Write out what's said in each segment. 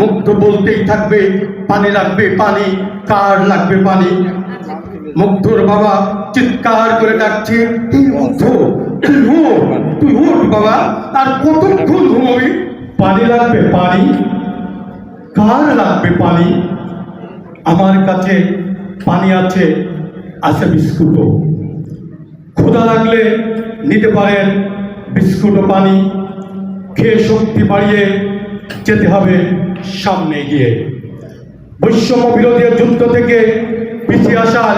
মুগ্ধ বলতেই থাকবে, পানি লাগবে পানি, কার লাগবে পানি? মুগ্ধর বাবা চিৎকার করে ডাকছে এই মুগ্ধ, তুই তুই বাবা, আর কতক্ষণ ঘুমবি? পানি লাগবে পানি, কার লাগবে পানি? আমার কাছে পানি আছে আছে বিস্কুটও ক্ষুধা লাগলে নিতে পারেন, বিস্কুট পানি, খেয়ে শক্তি বাড়িয়ে যেতে হবে সামনে গিয়ে। বৈষম্য বিরোধী যুদ্ধ থেকে পিছিয়ে আসার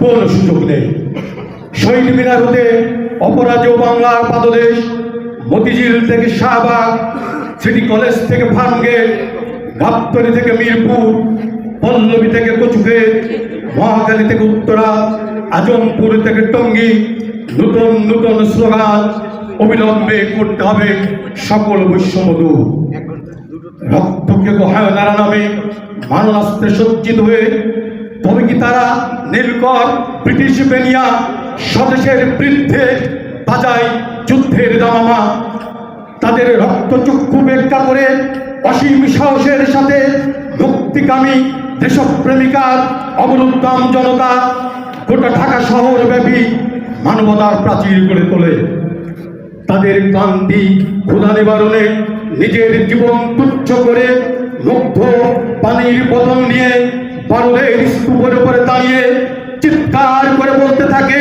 কোন সুযোগ নেই। শহীদ মিনার হতে অপরাজেয় বাংলার পাদদেশ মতিঝিল থেকে শাহবাগ, সিটি কলেজ থেকে ফার্মগেট গাবতলী থেকে মিরপুর, পল্লবী থেকে কচুকে মহাখালী থেকে উত্তরা, আজমপুর থেকে টঙ্গী, নতুন নতুন স্লোগান অবিলম্বে করতে হবে সকল বৈষম্য দূর। রক্তকে গহায় নারা নামে মাননাস্ত্রে সজ্জিত হয়ে তবে কি তারা নীলকর ব্রিটিশ বেনিয়া স্বদেশের বৃদ্ধে বাজায় যুদ্ধের দামামা? তাদের রক্তচক্ষু ব্যাখ্যা করে অসীম সাহসের সাথে মুক্তিকামী দেশপ্রেমিকার অবরুদ্দাম জনতা গোটা ঢাকা শহর ব্যাপী মানবতার প্রাচীর গড়ে তোলে। তাদের ক্লান্তি ক্ষুধা নিবারণে নিজের জীবন তুচ্ছ করে মুগ্ধ পানির বোতল নিয়ে বারুদের স্তূপের উপরে দাঁড়িয়ে চিৎকার করে বলতে থাকে,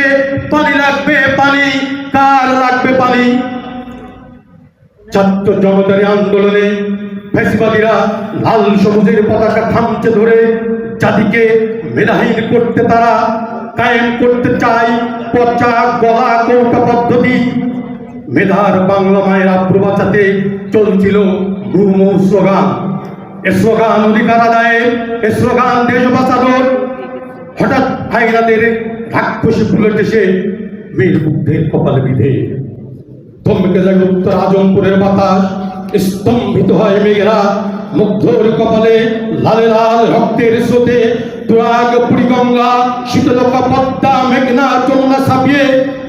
পানি লাগবে, পানি। কার লাগবে পানি? ছাত্র জনতার আন্দোলনে ফেসবাদীরা লাল সবুজের পতাকা থামছে ধরে জাতিকে মেধাহীন করতে তারা কায়েম করতে চায় পচা গলা কৌটা পদ্ধতি। মেধার বাংলা মায়ের আব্রু বাঁচাতে চলছিল মুর্মু স্লোগান। এ স্লোগান অধিকার আদায়ে এ স্লোগান দেশ বাঁচানোর হঠাৎ হাইরাদের রাক্ষসী বুলেট এসে মেয়ের বুদ্ধের কপালে বিধে। থমকে যায় উত্তর আজমপুরের বাতাস। স্তম্ভিত হয় মেঘেরা মুগ্ধর কপালে লালে লাল রক্তের স্রোতে। তুরাগ বুড়িগঙ্গা শীতলকা পদ্মা, মেঘনা, যমুনা ছাপিয়ে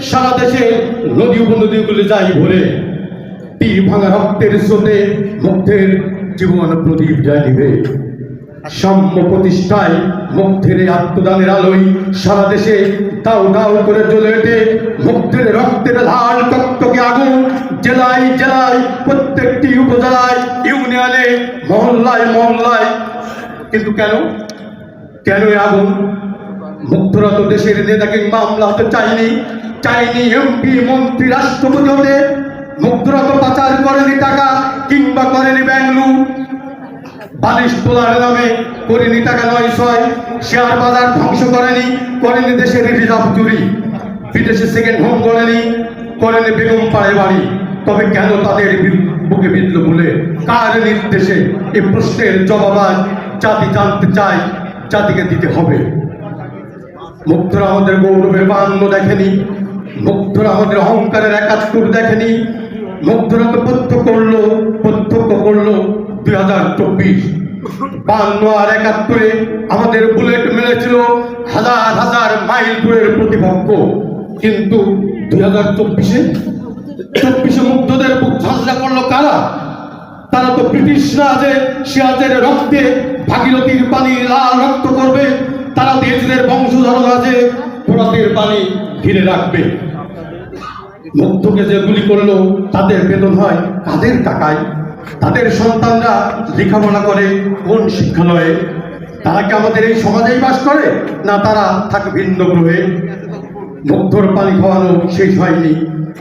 সারা দেশে নদী উপনদীগুলো যায় ভরে। ভাঙা রক্তের স্রোতে মুগ্ধের জীবন প্রদীপ সাম্য প্রতিষ্ঠায় মুগ্ধের আত্মদানের সারা দেশে দাও করে ওঠে। মুগ্ধের রক্তের লাল আগুন জেলায় জেলায়, প্রত্যেকটি উপজেলায়, ইউনিয়নে, মহল্লায় মহল্লায়। কিন্তু কেন? কেন আগুন? মুগ্ধরা তো দেশের নেতা কিংবা আমলা হতে চায়নি। চাইনি এমপি, মন্ত্রী, রাষ্ট্রপতি হতে। মুগ্ধরা তো পাচার করেনি টাকা, কিংবা করেনি ব্যাংলু বালিশ তোলার নামে করেনি টাকা নয় ছয় শেয়ার বাজার ধ্বংস করেনি করেনি দেশের রিজার্ভ চুরি। বিদেশে সেকেন্ড হোম করেনি করেনি বেগম পাড়ে বাড়ি। তবে কেন তাদের বুকে বিদ্ল বলে? কার নির্দেশে এই প্রশ্নের জবাব আজ জাতি জানতে চায়, জাতিকে দিতে হবে। মুগ্ধরা আমাদের গৌরবের বান্ন দেখেনি মুগ্ধরা আমাদের অহংকারের একাত্তর দেখেনি মুগ্ধরা তো প্রত্যক্ষ করল প্রত্যক্ষ করল দুই হাজার চব্বিশ। বান্ন আর একাত্তরে আমাদের বুলেট মেরেছিল হাজার হাজার মাইল দূরের প্রতিপক্ষ। কিন্তু দুই হাজার চব্বিশে চব্বিশে মুগ্ধদের বুক ঝাঁঝরা করল কারা? তারা তো ব্রিটিশরা যে সিয়াজের রক্তে ভাগীরথীর পানি লাল রক্ত করবে। তারা দেশদের বংশধর আছে ফোরাতের পানি ঘিরে রাখবে। মুগ্ধকে যে গুলি করল তাদের বেতন হয় কাদের টাকায়? তাদের সন্তানরা লেখাপড়া করে কোন শিক্ষালয়ে? তারা কি আমাদের এই সমাজেই বাস করে? না তারা থাকে ভিন্ন গ্রহে? মুগ্ধর পানি খাওয়ানো শেষ হয়নি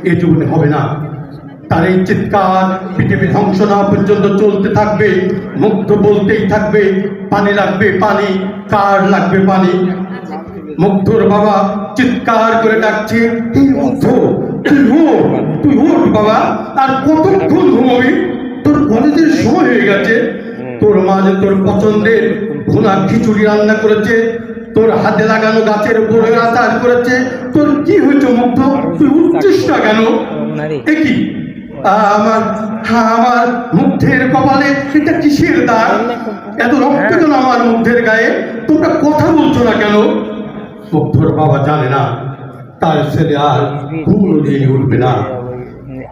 এ জীবনে হবে না। তার এই চিৎকার পৃথিবী ধ্বংস না পর্যন্ত চলতে থাকবে, মুগ্ধ বলতেই থাকবে, পানি লাগবে পানি, কার লাগবে পানি? মুগ্ধর বাবা চিৎকার করে ডাকছে, এই মুগ্ধ তুই ওঠ, বাবা আর কতক্ষণ ঘুমবি তোর কলেজের সময় হয়ে গেছে তোর মা যে তোর পছন্দের ভুনা খিচুড়ি রান্না করেছে তোর হাতে লাগানো গাছের বড়ের আচার করেছে তোর কি হয়েছে মুগ্ধ তুই উঠছিস না কেন এ কি আমার হ্যাঁ, আমার মুগ্ধের কপালে এটা কিসের দাগ এত রক্ত কেন আমার মুগ্ধের গায়ে তোমরা কথা বলছো না কেন মুগ্ধর বাবা জানে না তার ছেলে আর কোনো দিন উঠবে না।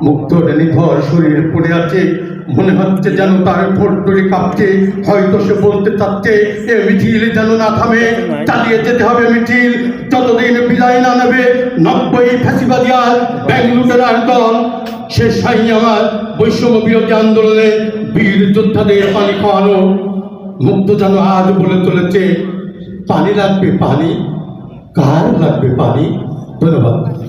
মুগ্ধর নিথর শরীর পড়ে আছে। মনে হচ্ছে যেন তার ঠোঁটটুরি কাঁপছে। হয়তো সে বলতে চাচ্ছে, এ মিছিল যেন না থামে। চালিয়ে যেতে হবে মিছিল। যতদিন বিদায় না নেবে, নব্বই ফ্যাসিবাদী আর ব্যাংলুটেরার দল। শেষ হয়নি আমার বৈষম্য বিরোধী আন্দোলনে বীর যোদ্ধাদের পানি খাওয়ানো। মুক্ত যেন আজ বলে চলেছে, পানি লাগবে পানি। কার লাগবে পানি? ধন্যবাদ।